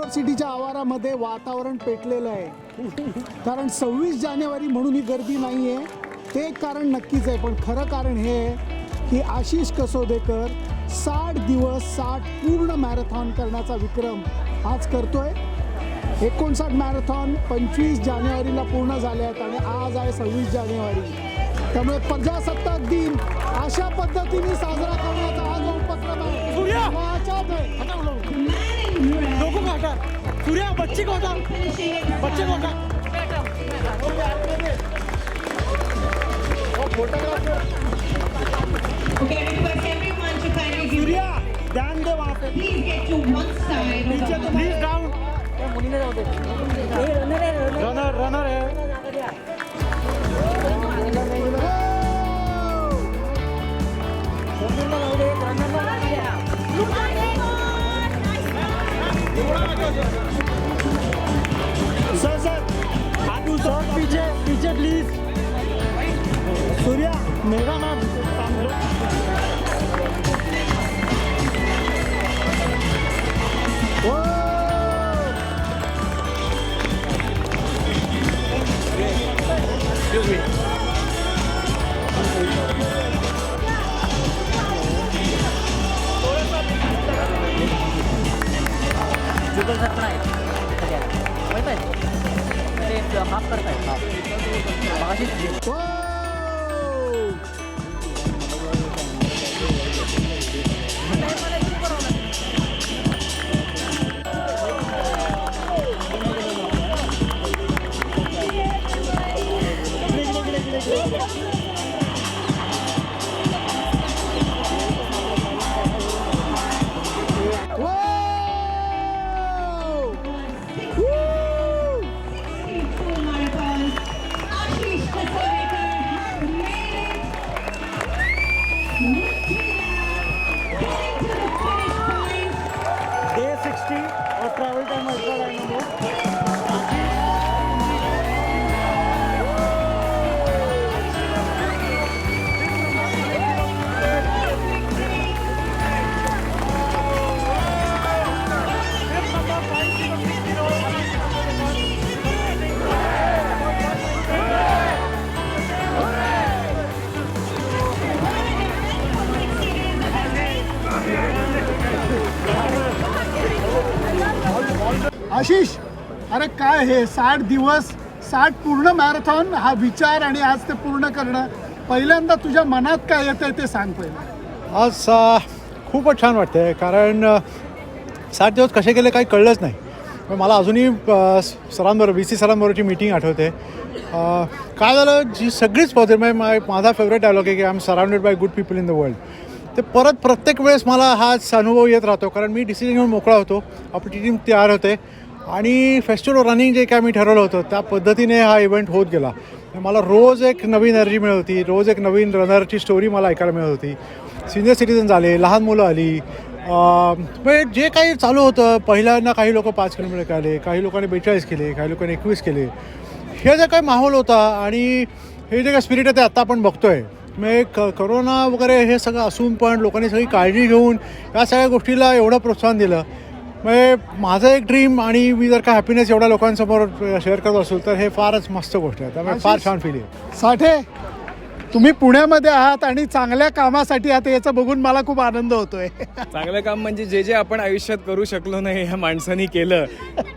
युनिव्हर्सिटीच्या आवारामध्ये वातावरण पेटलेलं आहे. कारण सव्वीस जानेवारी म्हणून ही गर्दी नाही आहे ते एक कारण नक्कीच आहे पण खरं कारण हे आहे की आशिष कसोदेकर साठ दिवस साठ पूर्ण मॅरेथॉन करण्याचा विक्रम आज करतोय. एकोणसाठ मॅरेथॉन पंचवीस जानेवारीला पूर्ण झाले आहेत आणि आज आहे सव्वीस जानेवारी. त्यामुळे प्रजासत्ताक दिन अशा पद्धतीने साजरा करण्याचा हा जो उपक्रम आहे हटा सूर्या बच्चे को हटा बच्चे को give, सूर्या ध्यान दे वहाँ पे नीचे तो प्लीज डाउन रनर रनर है सर सर. आगे सर पीछे पीछे प्लीज सूर्या मेरा नाम जुगल सर पण आहेत सगळ्या माहीत आहे ते हाफ करतायत हाफ मगाशीच आशिष अरे काय हे साठ दिवस साठ पूर्ण मॅरेथॉन? हा विचार आणि आज ते पूर्ण करणं. पहिल्यांदा तुझ्या मनात काय येतंय ते सांग पहिलं. आज खूपच छान वाटतं कारण साठ दिवस कसे गेले काही कळलंच नाही. मला अजूनही सरांबरोबर व्ही सी सरांबरोबरची मीटिंग आठवते. काय झालं जी सगळीच पॉझिटिव्ह म्हणजे माय माझा फेवरेट डायलॉग आहे की I am surrounded by good people in the world ते परत प्रत्येक वेळेस मला हाच अनुभव येत राहतो कारण मी डिसिजन घेऊन मोकळा होतो. आपली टीम तयार होते. आणि फेस्टिवल रनिंग जे काय मी ठरवलं होतं त्या पद्धतीने हा इव्हेंट होत गेला. मला रोज एक नवीन एनर्जी मिळत होती रोज एक नवीन रनरची स्टोरी मला ऐकायला मिळत होती. सिनियर सिटीजन झाले लहान मुलं आली. म्हणजे जे काही चालू होतं पहिल्यांदा काही लोक पाच किलोमीटर काढले काही लोकांनी बेचाळीस केले काही लोकांनी एकवीस केले. हे जे काही माहोल होता आणि हे जे काही स्पिरिट आहे ते आत्ता आपण बघतोय. म्हणजे क करोना वगैरे हे सगळं असून पण लोकांनी सगळी काळजी घेऊन या सगळ्या गोष्टीला एवढं प्रोत्साहन दिलं. म्हणजे माझं एक ड्रीम आणि मी जर का हॅपीनेस एवढ्या लोकांसमोर शेअर करत असेल तर हे फारच मस्त गोष्ट आहे. त्यामुळे फार छान फील आहे साठे तुम्ही पुण्यामध्ये आहात आणि चांगल्या कामासाठी आहात याचं बघून मला खूप आनंद होतोय. चांगलं काम म्हणजे जे जे आपण आयुष्यात करू शकलो नाही ह्या माणसानी केलं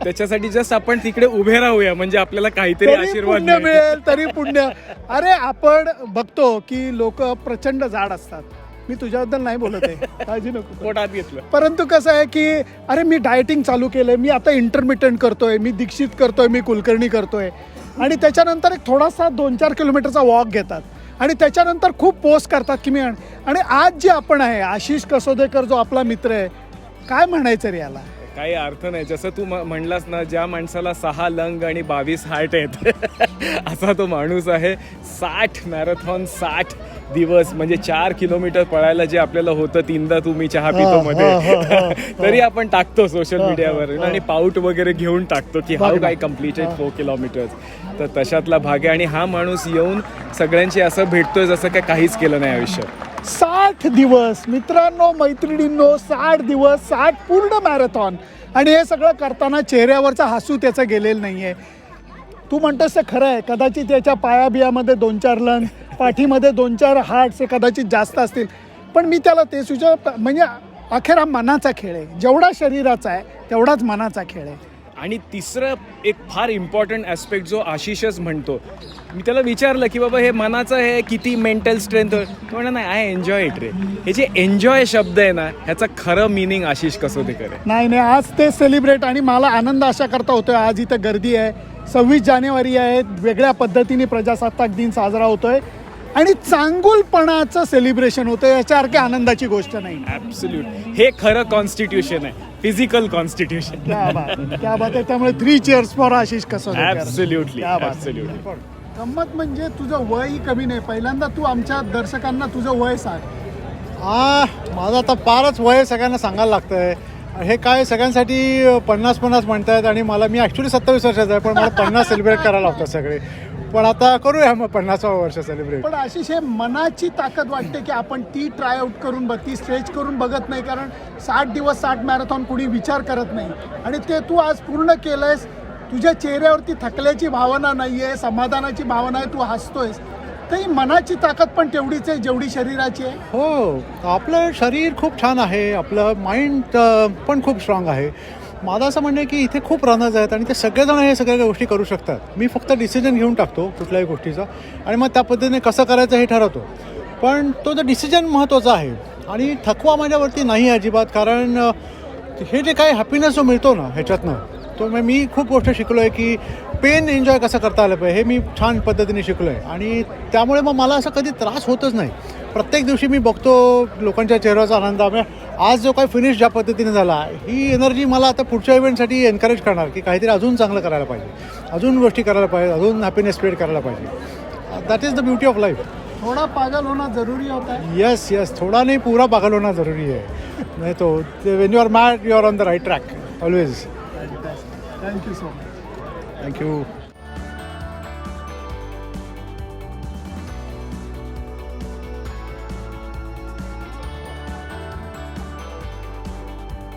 त्याच्यासाठी जस्ट आपण तिकडे उभे राहूया म्हणजे आपल्याला काहीतरी तरी आशीर्वाद. मिळेल तरी पुण्य. अरे आपण बघतो की लोक प्रचंड जाड असतात. मी तुझ्याबद्दल नाही बोलत आहे. काळजी नको. पोटात घेतलं. परंतु कसं आहे की अरे मी डायटिंग चालू केलंय मी आता इंटरमिटंट करतोय मी दीक्षित करतोय मी कुलकर्णी करतोय. आणि त्याच्यानंतर एक थोडासा दोन चार किलोमीटरचा वॉक घेतात. आणि त्याच्यानंतर खूप पोस्ट करतात की मी आण- आज जे आपण आहे आशिष कसोदेकर जो आपला मित्र आहे काय म्हणायचं रे याला? काही अर्थ नाही. जसं तू म्हणलास ना ज्या माणसाला सहा लंग आणि बावीस हार्ट आहेत असा तो माणूस आहे. साठ मॅरेथॉन साठ दिवस म्हणजे चार किलोमीटर पळायला जे आपल्याला होतं तीनदा तुम्ही चहा पितो मध्ये. तरी आपण टाकतो सोशल मीडियावर आणि पाऊट वगैरे घेऊन टाकतो की हाऊ काय कम्प्लिटेड फोर किलोमीटर्स तर तशातला भाग आहे आणि हा माणूस येऊन सगळ्यांशी असं भेटतोय जसं काय काहीच केलं नाही आयुष्यात. साठ दिवस मित्रांनो मैत्रिणींनो साठ दिवस साठ पूर्ण मॅरेथॉन आणि हे सगळं करताना चेहऱ्यावरचा हसू त्याचं गेलेलं नाही आहे तू म्हणतोस ते खरं आहे. कदाचित त्याच्या पायाबियामध्ये दोन चार लन पाठीमध्ये दोन चार हार्ट्स हे कदाचित जास्त असतील. पण मी त्याला ते सुचव म्हणजे अखेर हा मनाचा खेळ आहे. जेवढा शरीराचा आहे तेवढाच मनाचा खेळ आहे. आणि तिसरं एक फार इम्पॉर्टंट ॲस्पेक्ट जो आशिषच म्हणतो. मी त्याला विचारलं की बाबा हे मनाचं हे किती मेंटल स्ट्रेंथ तो म्हणा नाही आय एन्जॉय इट रे. हे जे एन्जॉय शब्द आहे ना ह्याचं खरं मिनिंग आशिष कसोदेकर आहे. नाही नाही आज ते सेलिब्रेट आणि मला आनंद अशा करता होतोय. आज इथं गर्दी आहे. सव्वीस जानेवारी आहे. वेगळ्या पद्धतीने प्रजासत्ताक दिन साजरा होतोय. आणि चांगुलपणाचं सेलिब्रेशन होतं याच्यासारखी आनंदाची गोष्ट नाही. ॲब्सल्यूट हे खरं कॉन्स्टिट्यूशन आहे. फिजिकल कॉन्स्टिट्यूशन क्या बात क्या बात आहे त्यामुळे थ्री चेअर्स फॉर आशिष कसं ॲब्सल्युटली क्या बात आहे. ॲब्सल्युटली गंमत म्हणजे तुझं वयही कमी नाही. पहिल्यांदा तू आमच्या दर्शकांना तुझं वय सांग. आ माझं आता फारच वय सगळ्यांना सांगायला लागतं आहे हे काय सगळ्यांसाठी पन्नास पन्नास म्हणतायत आणि मला मी ॲक्च्युली सत्तावीस वर्षाचा आहे पण मला पन्नास सेलिब्रेट करायला लावतात सगळे. पण आता करूया मग पन्नासावं वर्ष सेलिब्रेट पण आशिष हे मनाची ताकद वाटते की आपण ती ट्राय आउट करून बघ ती स्ट्रेच करून बघत नाही कारण साठ दिवस साठ मॅरेथॉन कुणी विचार करत नाही. आणि ते तू आज पूर्ण केलंयस तुझ्या चेहऱ्यावरती थकल्याची भावना नाही आहे समाधानाची भावना आहे तू हसतोयस. तर ही मनाची ताकद पण तेवढीच आहे जेवढी शरीराची आहे. हो आपलं शरीर खूप छान आहे आपलं माइंड पण खूप स्ट्रॉंग आहे. माझं असं म्हणणं आहे की इथे खूप रनर्स आहेत आणि ते सगळेजण हे सगळ्या गोष्टी करू शकतात. मी फक्त डिसिजन घेऊन टाकतो कुठल्याही गोष्टीचा. आणि मग त्या पद्धतीने कसं करायचं हे ठरवतो. पण तो जो डिसिजन महत्त्वाचा आहे आणि थकवा माझ्यावरती नाही आहे अजिबात कारण हे जे काही हॅपीनेस जो मिळतो ना ह्याच्यातनं तो मग मी खूप गोष्ट शिकलो आहे की पेन एन्जॉय कसं करता आलं पाहिजे हे मी छान पद्धतीने शिकलो आहे आणि त्यामुळे मग मला असं कधी त्रास होतच नाही. प्रत्येक दिवशी मी बघतो लोकांच्या चेहऱ्याचा आनंद. आज जो काही फिनिश ज्या पद्धतीने झाला ही एनर्जी मला आता पुढच्या इव्हेंटसाठी एनकरेज करणार की काहीतरी अजून चांगलं करायला पाहिजे. अजून गोष्टी करायला पाहिजे अजून हॅपीनेस स्प्रेड करायला पाहिजे. That is the beauty of life थोडा पागल होणं जरुरी होता है यस यस थोड़ा नहीं पूरा पागल होना ज़रूरी है नहीं तो when you are mad you are on the right track always thank you so much thank you